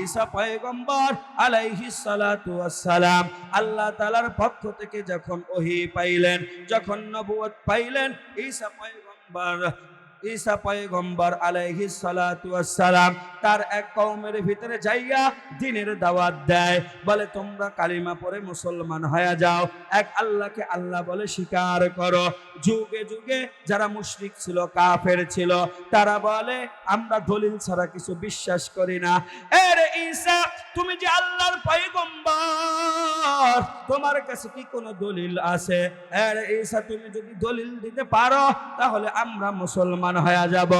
ঈসা পয়গম্বর আলাইহি সালাতু আসসালাম আল্লাহ তাআলার পক্ষ থেকে যখন ওহী পাইলেন, যখন নবুয়ত পাইলেন, ঈসা পয়গম্বর ঈসা পয়গম্বর আলাইহিস সালাতু ওয়াসসালাম তার এক কওমের ভিতরে যাইয়া দিনের দাওয়াত দেয়। বলে, তোমরা কালিমা পড়ে মুসলমান হয়ে যাও। এক আল্লাহকে আল্লাহ বলে স্বীকার করো। যুগে যুগে যারা মুশরিক ছিল, কাফের ছিল, তারা বলে, আমরা দলিল ছাড়া কিছু বিশ্বাস করি না। এরে ঈসা, তুমি যে আল্লাহর পয়গম্বর, তোমার কাছে কি কোনো দলিল আছে? এরে ঈসা, তুমি যদি দলিল দিতে পারো, তাহলে আমরা মুসলমান হয়ে যাব।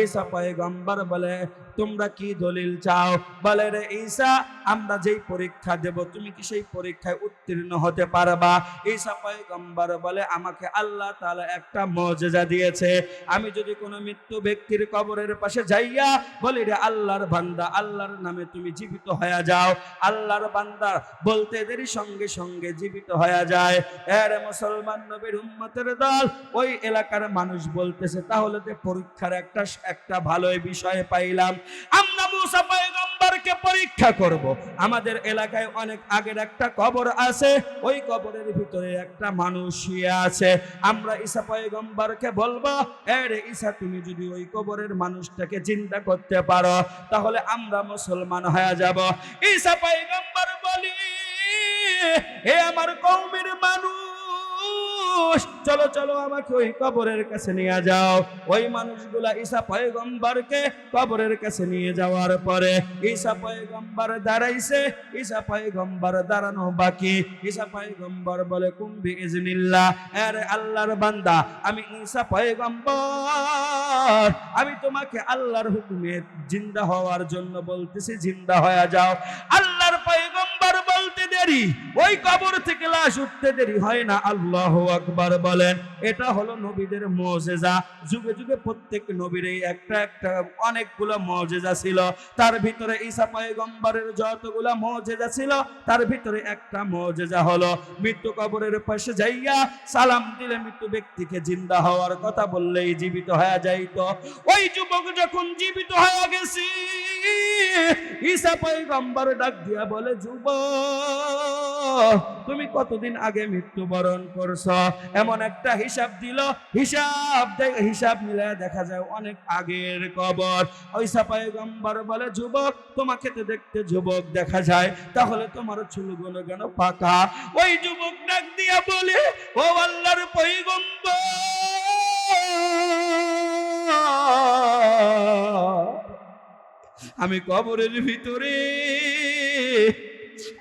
ঈসা পয়গম্বর বলে তোমরা কি দলিল চাও? বলে রে ঈসা, আমরা যেই পরীক্ষা দেব, তুমি কি সেই পরীক্ষায় উত্তীর্ণ হতে পারবা? ঈসা পয়গম্বর বলে, আমাকে আল্লাহ তাআলা একটা মজেজা দিয়েছে। আমি যদি কোনো মৃত্যু ব্যক্তির কবরের পাশে যাইয়া বলি, রে আল্লাহর বান্দা, আল্লাহর নামে তুমি জীবিত হয়ে যাও। আল্লাহর বান্দা বলতে দেরি, সঙ্গে সঙ্গে জীবিত হয়ে যায়। এর মুসলমান নবীর উম্মতের দল, ওই এলাকার মানুষ বলতেছে, তাহলে তো পরীক্ষার একটা একটা ভালো বিষয় পাইলাম। আমরা মুসা পয়গম্বরকে পরীক্ষা করব। আমাদের এলাকায় অনেক আগের একটা কবর আছে। ওই কবরের ভিতরে একটা মানুষ আছে। আমরা বলব এর ঈসা, তুমি যদি ওই কবরের মানুষটাকে চিন্তা করতে পারো, তাহলে আমরা মুসলমান হয়ে যাব। ঈসা পয়গম্বর বলি হে আমার কৌমের মানুষ চলো চলো আমাকে ওই কবরের কাছে নিয়ে যাও। ওই মানুষগুলা ঈসা পয়গম্বরকে কবরের কাছে নিয়ে যাওয়ার পরে ঈসা পয়গম্বর দাঁড়াইছে। ঈসা পয়গম্বর দাঁড়ানো বাকি। ঈসা পয়গম্বর বলে কুম্ভি ইজনিল্লাহ আরে আল্লাহর বান্দা, আমি ঈসা পয়গম্বর। আমি তোমাকে আল্লাহর হুকুমে জিন্দা হওয়ার জন্য বলতেছি, জিন্দা হয়ে যাও। আল্লাহর বলতে দেরি, ওই কবর থেকে লাশ উঠতে দেরি হয় না, আল্লাহ আকবার বলেন। এটা হলো নবীদের মজেজা। যুগে যুগে প্রত্যেক নবীর একটা একটা অনেকগুলো মজেজা ছিল। তার ভিতরে ঈসা পয়গম্বরের যতগুলো মজেজা ছিল, তার ভিতরে একটা মজেজা হলো, মৃত্যু কবরের পাশে যাইয়া সালাম দিলে মৃত্যু ব্যক্তিকে জিন্দা হওয়ার কথা বললেই জীবিত হয়ে যাইত। ওই যুবক যখন জীবিত হয়ে গেছি, ঈসা পয়গম্বর ডাক দিয়া বলে, যুবক তুমি কতদিন আগে মৃত্যুবরণ করছ? এমন একটা হিসাব দিল। হিসাব হিসাব মিলে দেখা যায় অনেক আগের কবর। ঈসা পয়গম্বর বলে, যুবক, তোমাকে তো দেখতে যুবক দেখা যায়। তাহলে তোমার চুলগুলো কেন পাকা? ওই যুবক ডাক দিয়া বলে, ও আল্লাহর পয়গম্বর, আমি কবরের ভিতরে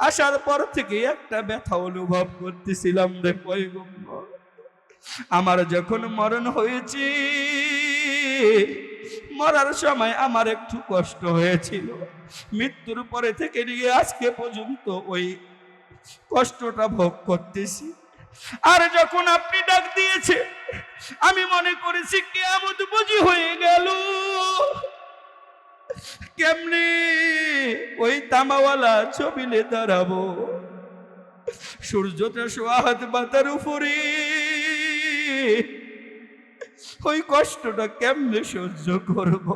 আসার পর থেকে একটা ব্যথা অনুভব করতেছিলাম রে আমার যখন মরণ হয়েছে, মরার সময় আমার একটু কষ্ট হয়েছিল। মৃত্যুর পরে থেকে নিয়ে আজকে পর্যন্ত ওই কষ্টটা ভোগ করতেছি। আর যখন আপনি ডাক দিয়েছে, আমি মনে করেছি কেয়ামত বুঝি হয়ে গেল। কেমনে ওই তামাওয়ালা ছবিলে দাঁড়াবো? সূর্যটা সোয়াহাত মাথার উপরে ওই কষ্টটা কেমনে সহ্য করব?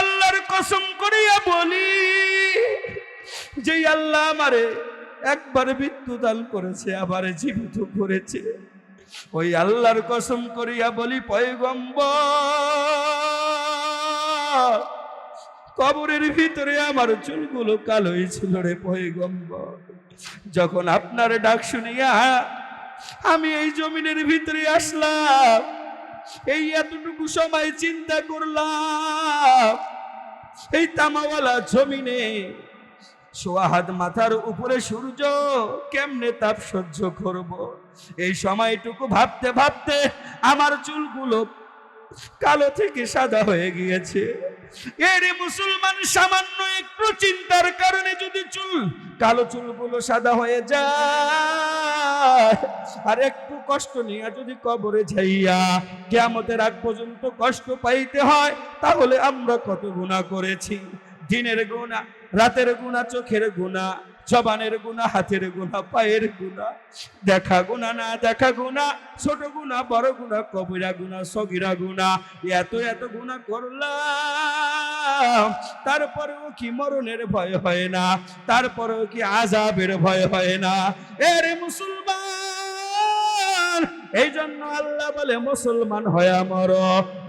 আল্লাহর কসম করিয়া বলি যে আল্লাহ আমারে একবার মৃত্যু দান করেছে, আবার জীবিত করেছে। ওই আল্লাহর কসম করিয়া বলি, পয়গম্বর কবরের ভিতরে আমার চুলগুলো কালোই ছিল রে পয়গম্বর। যখন আপনার ডাক শুনিয়া আমি এই জমিনের ভিতরে আসলাম, এই এতটুকু সময় চিন্তা করলাম, এই তামাওয়ালা জমিনে সোয়াহাত মাথার উপরে সূর্য কেমনে তাপ সহ্য করব? এই সময়টুকু ভাবতে ভাবতে আমার চুলগুলো কালো থেকে সাদা হয়ে গিয়েছে। এরে মুসলমান, সামান্য একটু চিন্তার কারণে যদি চুল, কালো চুলগুলো সাদা হয়ে যায়, আর একটু কষ্ট নিয়ে যদি কবরে যাইয়া কেয়ামতের আগ পর্যন্ত কষ্ট পাইতে হয়, তাহলে আমরা কত গুণা করেছি? দিনের গুণা রাতের গুণা চোখের গুণা জবানের গুণা, হাতের গুণা, পায়ের গুণা, দেখা গুণা না দেখা গুণা, ছোট গুণা, বড় গুণা, কবিরা গুণা, সগিরা গুণা, এত এত গুণা করলাম। তারপরেও কি মরণের ভয় হয় না, তারপরেও কি আজাবের ভয় হয় না। এর মুসলমান এই জন্য আল্লাহ বলে, মুসলমান হয়া মর,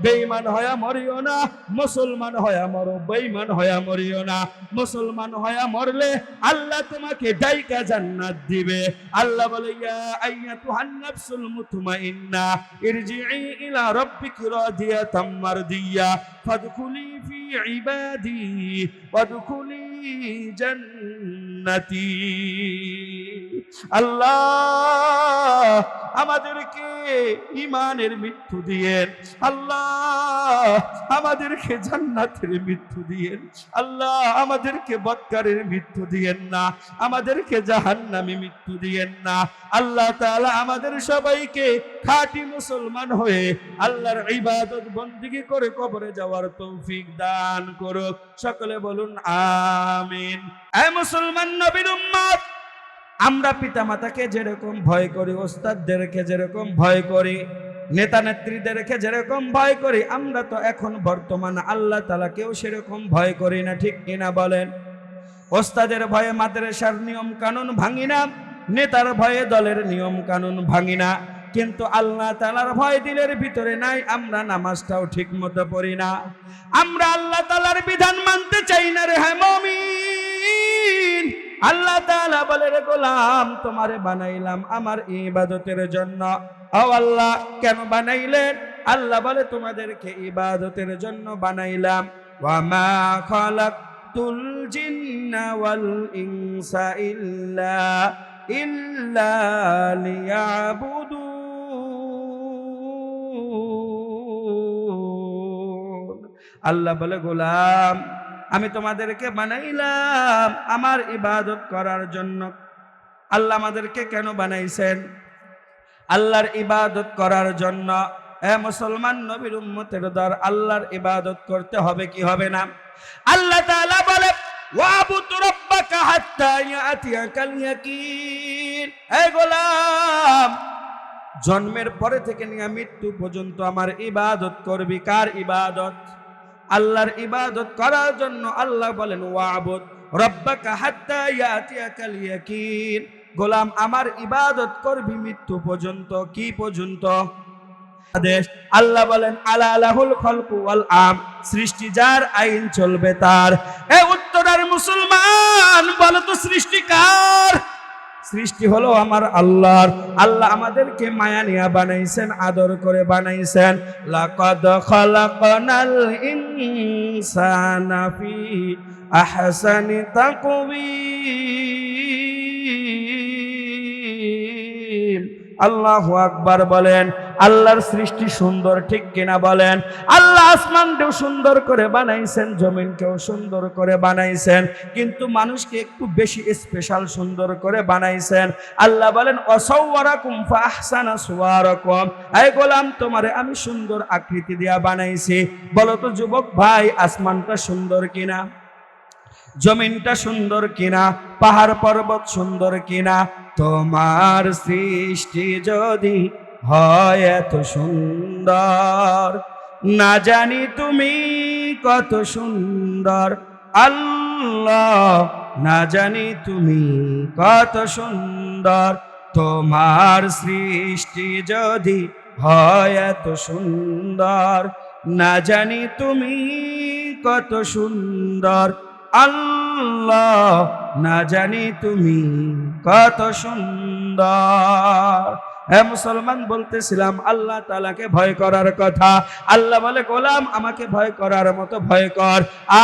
বেঈমান হয়া মরিও না, মুসলমান হয়া মরো, বেঈমান হয়া মরিও না। মুসলমান হয়া মরলে আল্লাহ তোমাকে ডাইকা জান্নাত দিবে। আল্লাহ বলে, ইয়া আইয়াতুহান নাফসুল মুতমাইন্না ইরজিই ইলা রাব্বিকি রাদিয়াতাম মারদিয়া, ফাদখুলি ফি ইবাদি, ওয়াদখুলি জান্নাতি। আল্লাহ, আমাদেরকে ইমানের মৃত্যু দিয়েন। আল্লাহ, আমাদেরকে জান্নাতের মৃত্যু দিয়েন। আল্লাহ, আমাদেরকে বৎকারের মৃত্যু দিয়েন না, আমাদেরকে জাহান্নামী মৃত্যু দিয়েন না। আল্লাহ তাআলা আমাদের সবাইকে খাঁটি মুসলমান হয়ে আল্লাহর ইবাদত বন্দিগি করে কবরে যাওয়ার তৌফিক দান করুক। সকলে বলুন, আমিন। এ মুসলমান নবীর উম্মত আমরা পিতামাতাকে যেরকম ভয় করি, ওস্তাদদেরকে যেরকম ভয় করি নেতা নেত্রীদেরকে যেরকম ভয় করি, আমরা তো এখন বর্তমান আল্লাহ তালাকেও সেরকম ভয় করি না, ঠিক কিনা বলেন? ওস্তাদের ভয়ে মাদ্রাসার নিয়ম কানুন ভাঙি না, নেতার ভয়ে দলের নিয়ম কানুন ভাঙি না, কিন্তু আল্লাহ তালার ভয় দিলের ভিতরে নাই, আমরা নামাজটাও ঠিক মতো পড়ি না। আমরা আল্লাহ তালার বিধান মানতে চাই না রে হ্যাঁ মমিন। আল্লাহ তাআলা বলে, রে গোলাম, তোমারে বানাইলাম আমার ইবাদতের জন্য। ও আল্লাহ, কেন বানাইলেন? আল্লাহ বলে, তোমাদেরকে ইবাদতের জন্য বানাইলাম। ওয়ামা খালাকতুল জিন্না ওয়াল ইনসা ইল্লা ইল্লা আল্লাহ বলে, গোলাম আমি তোমাদেরকে বানাইলাম আমার ইবাদত করার জন্য। আল্লাহ আমাদেরকে কেন বানাইছেন? আল্লাহর ইবাদত করার জন্য। এ মুসলমান নবীর উম্মতের দর আল্লাহর ইবাদত করতে হবে কি হবে না? আল্লাহ তাআলা বলে, ওয়াবুদ রাব্বাকা হাত্তা ইয়াতিয়াকাল ইয়াকিন। হে গোলাম, জন্মের পরে থেকে নিয়ে মৃত্যু পর্যন্ত আমার ইবাদত করবি। কার ইবাদত? আল্লাহর ইবাদত করার জন্য আল্লাহ বলেন, ওয়াবুদ রব্বাকা হাত্তা ইয়াতিয়াকাল ইয়াকিন গোলাম, আমার ইবাদত করবি মৃত্যু পর্যন্ত, কি পর্যন্ত? আদেশ, আল্লাহ বলেন, আলা আলাহুল খলকু ওয়াল আম। সৃষ্টি যার আইন চলবে তার। এ উত্তরার মুসলমান বলো তো সৃষ্টি কার সৃষ্টি হলো আমার আল্লাহর। আল্লাহ আমাদেরকে মায়া নিয়া বানাইছেন, আদর করে বানাইছেন। লাকাদ খালাকনাল ইনসানা ফি আহসানি তাকওয়িম। আল্লাহু আকবার বলেন, আল্লাহর সৃষ্টি সুন্দর, ঠিক কিনা বলেন? আল্লাহ আসমানকেও সুন্দর করে বানাইছেন, জমিনকেও সুন্দর করে বানাইছেন, কিন্তু মানুষকে একটু বেশি স্পেশাল সুন্দর করে বানাইছেন। আল্লাহ বলেন অসৌরাকুম ফাহসানা এই গোলাম, তোমারে আমি সুন্দর আকৃতি দিয়া বানাইছি। বলো তো যুবক ভাই, আসমানটা সুন্দর কিনা? জমিনটা সুন্দর কিনা, পাহাড় পর্বত সুন্দর কিনা, তোমার সৃষ্টি যদি হয় এত সুন্দর। না জানি তুমি কত সুন্দর, আল্লাহ, না জানি তুমি কত সুন্দর, তোমার সৃষ্টি যদি হয় এত সুন্দর। না জানি তুমি কত সুন্দর আল্লাহ না জানি তুমি কত সুন্দর। হ্যাঁ মুসলমান বলতেছিলাম, আল্লাহ তালাকে ভয় করার কথা। আল্লাহ বলে, গোলাম, আমাকে ভয় করার মতো ভয় কর।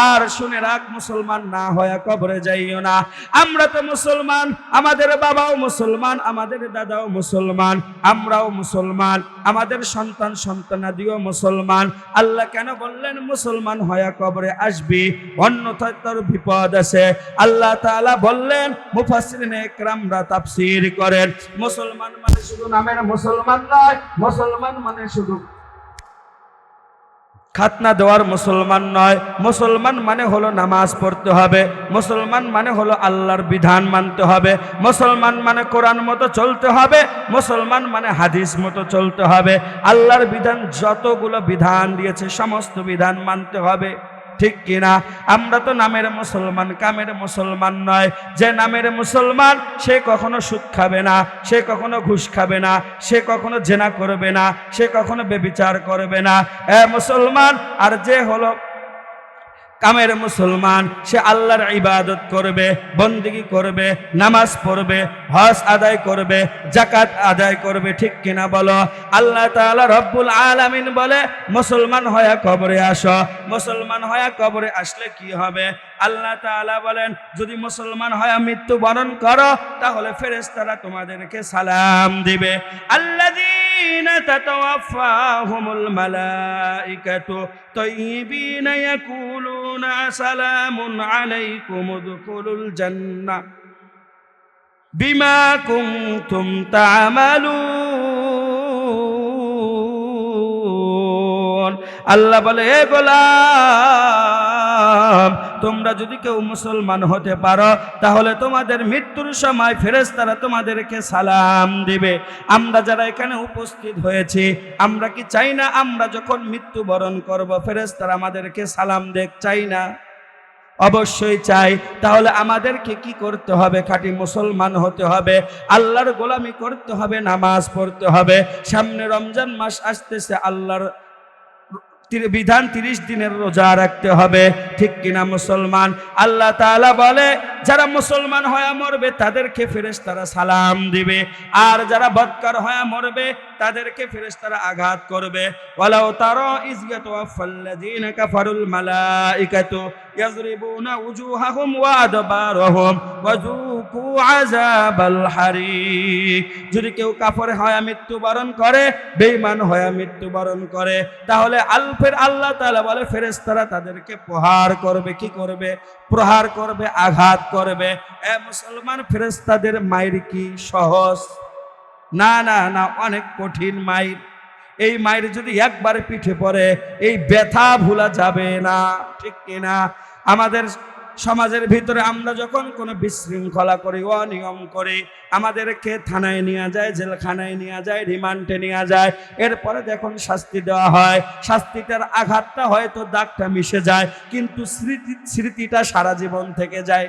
আর শুনে রাখ, মুসলমান না হয়ে কবরে যাইও না। আমরা তো মুসলমান, আমাদের বাবাও মুসলমান, আমাদের দাদাও মুসলমান, আমরাও মুসলমান, আমাদের সন্তান সন্তানাদিও মুসলমান। আল্লাহ কেন বললেন, মুসলমান হয়ে কবরে আসবি, অন্যথায় তোর বিপদ আছে। আল্লাহ তালা বললেন, মুফাসসিরিন একরামরা তাফসীর করেন। মুসলমান মানে শুধু নামের মুসলমান নয়, মুসলমান মানে শুধু। খাতনা দেওয়ার মুসলমান নয়, মুসলমান মানে হলো নামাজ পড়তে হবে, মুসলমান মানে হলো আল্লাহর বিধান মানতে হবে, মুসলমান মানে কোরআন মতো চলতে হবে, মুসলমান মানে হাদিস মতো চলতে হবে। আল্লাহর বিধান যতগুলো বিধান দিয়েছে, সমস্ত বিধান মানতে হবে। ঠিক কিনা? আমরা তো নামের মুসলমান, কামের মুসলমান নয়। যে নামের মুসলমান, সে কখনো সুদ খাবে না, সে কখনো ঘুষ খাবে না, সে কখনো জেনা করবে না, সে কখনো বেবিচার করবে না। এ মুসলমান, আর যে হলো কামের মুসলমান, সে আল্লাহর ইবাদত করবে, বন্দিগি করবে, নামাজ পড়বে, হজ আদায় করবে জাকাত আদায় করবে, ঠিক কিনা বলো? আল্লাহ তাআলা রব্বুল আলামিন বলে, মুসলমান হয়ে কবরে আসো। মুসলমান হয়ে কবরে আসলে কি হবে? আল্লাহ তাআলা বলেন, যদি মুসলমান হয়ে মৃত্যুবরণ করো, তাহলে ফেরেশতারা তোমাদেরকে সালাম দিবে। الذين تتوفاهم الملائكة طيبين يقولون سلام عليكم ادخلوا الجنة بما كنتم تعملون আল্লাহ বলে, এ গোলাম, তোমরা যদি কেউ মুসলমান হতে পারো, তাহলে তোমাদের মৃত্যুর সময় ফেরেশতারা তোমাদেরকে সালাম দিবে। আমরা যারা এখানে উপস্থিত হয়েছি, আমরা কি চাই না আমরা যখন মৃত্যুবরণ করব, ফেরেশতারা আমাদেরকে সালাম দেখ চাই না? অবশ্যই চাই। তাহলে আমাদেরকে কি করতে হবে? খাঁটি মুসলমান হতে হবে, আল্লাহর গোলামি করতে হবে, নামাজ পড়তে হবে। সামনে রমজান মাস আসতেছে, আল্লাহর বিধান তিরিশ দিনের রোজা রাখতে হবে। ঠিক কিনা মুসলমান? আল্লাহ তাআলা বলে, যারা মুসলমান হয়ে মরবে, তাদেরকে ফেরেস তারা সালাম দিবে। আর যারা বৎকার হয়ে মরবে, তাদেরকে ফেরেস তারা আঘাত করবে। বলাও তারা ইজ ইয়াতাওয়াফাল্লাযীনা কাফারুল মালাইকাতু উজুহাহুম ওয়া আদবারহুম ওয়াযুকু আযাবাল হারিক যদি কেউ কাফর হয়ে মৃত্যুবরণ করে, বেঈমান হয়ে মৃত্যুবরণ করে, তাহলে আলফের আল্লাহ তাআলা বলে, ফেরেশতারা তাদেরকে প্রহার করবে, কি করবে? প্রহার করবে, আঘাত করবে। এ মুসলমান ফেরেশতাদের মায়ের কি সহজ? না না না, অনেক কঠিন মাইর। এই মায়ের যদি একবার পিঠে পড়ে, এই ব্যথা ভোলা যাবে না, ঠিক কিনা? আমাদের সমাজের ভিতরে আমরা যখন কোনো বিশৃঙ্খলা করি, অনিয়ম করি, আমাদেরকে থানায় নিয়ে যায়, জেলখানায় নিয়ে যায়, রিমান্ডে নিয়ে যায়, এরপরে দেখুন শাস্তি দেওয়া হয়। শাস্তিটার আঘাতটা হয়তো দাগটা মিশে যায়, কিন্তু স্মৃতি, স্মৃতিটা সারা জীবন থেকে যায়।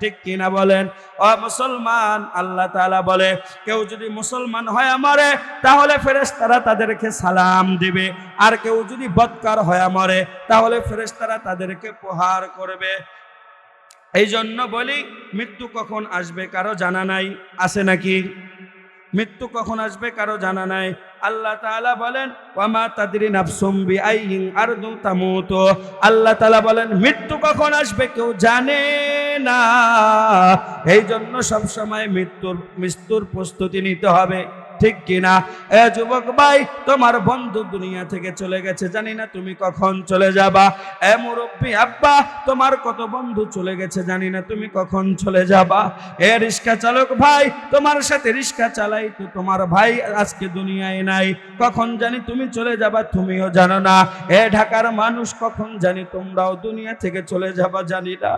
ঠিক কিনা বলেন? ও মুসলমান, আল্লাহ তালা বলে, কেউ যদি মুসলমান হয় আমারে তাহলে ফেরেশতারা তাদেরকে সালাম দিবে। আর কেউ যদি বৎকার হয় আমারে তাহলে ফেরেশতারা তাদেরকে প্রহার করবে। এই জন্য বলি, মৃত্যু কখন আসবে কারও জানা নাই? আছে নাকি? মৃত্যু কখন আসবে কারও জানা নাই। আল্লাহ তাআলা বলেন আল্লাহ তাআলা বলেন, মৃত্যু কখন আসবে কেউ জানে না। এই জন্য সবসময় মৃত্যুর মৃত্যুর প্রস্তুতি নিতে হবে। ঠিক কিনা? এ যুবক ভাই, তোমার বন্ধু দুনিয়া থেকে চলে গেছে, জানি না তুমি কখন চলে যাবা। এ মুরব্বী আব্বা, তোমার কত বন্ধু চলে গেছে, জানি না তুমি কখন চলে যাবা। এ রিক্সা চালক ভাই, তোমার সাথে রিক্সা চালাই তো তোমার ভাই আজকে দুনিয়ায় নাই। কখন জানি তুমি চলে যাবা, তুমিও জানো না। এ ঢাকার মানুষ, কখন জানি তোমরাও দুনিয়া থেকে চলে যাবা, জানি না।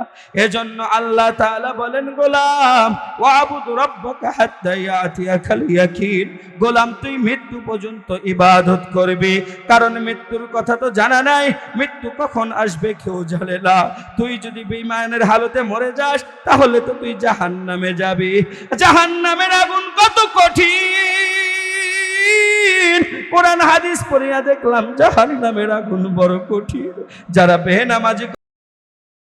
এজন্য আল্লাহ তাআলা বলেন, গোলাম ওয়াবুদ রাব্বাকা হাত্তা ইয়াতিয়াকাল ইয়াকিন। গোলাম, তুই মৃত্যু পর্যন্ত ইবাদত করবি। কারণ মৃত্যুর কথা তো জানা নাই। মৃত্যু কখন আসবে কেউ জানে না। তুই যদি বেঈমানের হালতে মরে যাস, তাহলে তো তুই জাহান্নামে যাবি। জাহান্নামের আগুন কত কঠিন। কোরআন হাদিস পড়িয়া দেখলাম জাহান্নামের আগুন বড় কঠিন। যারা বেনামাজি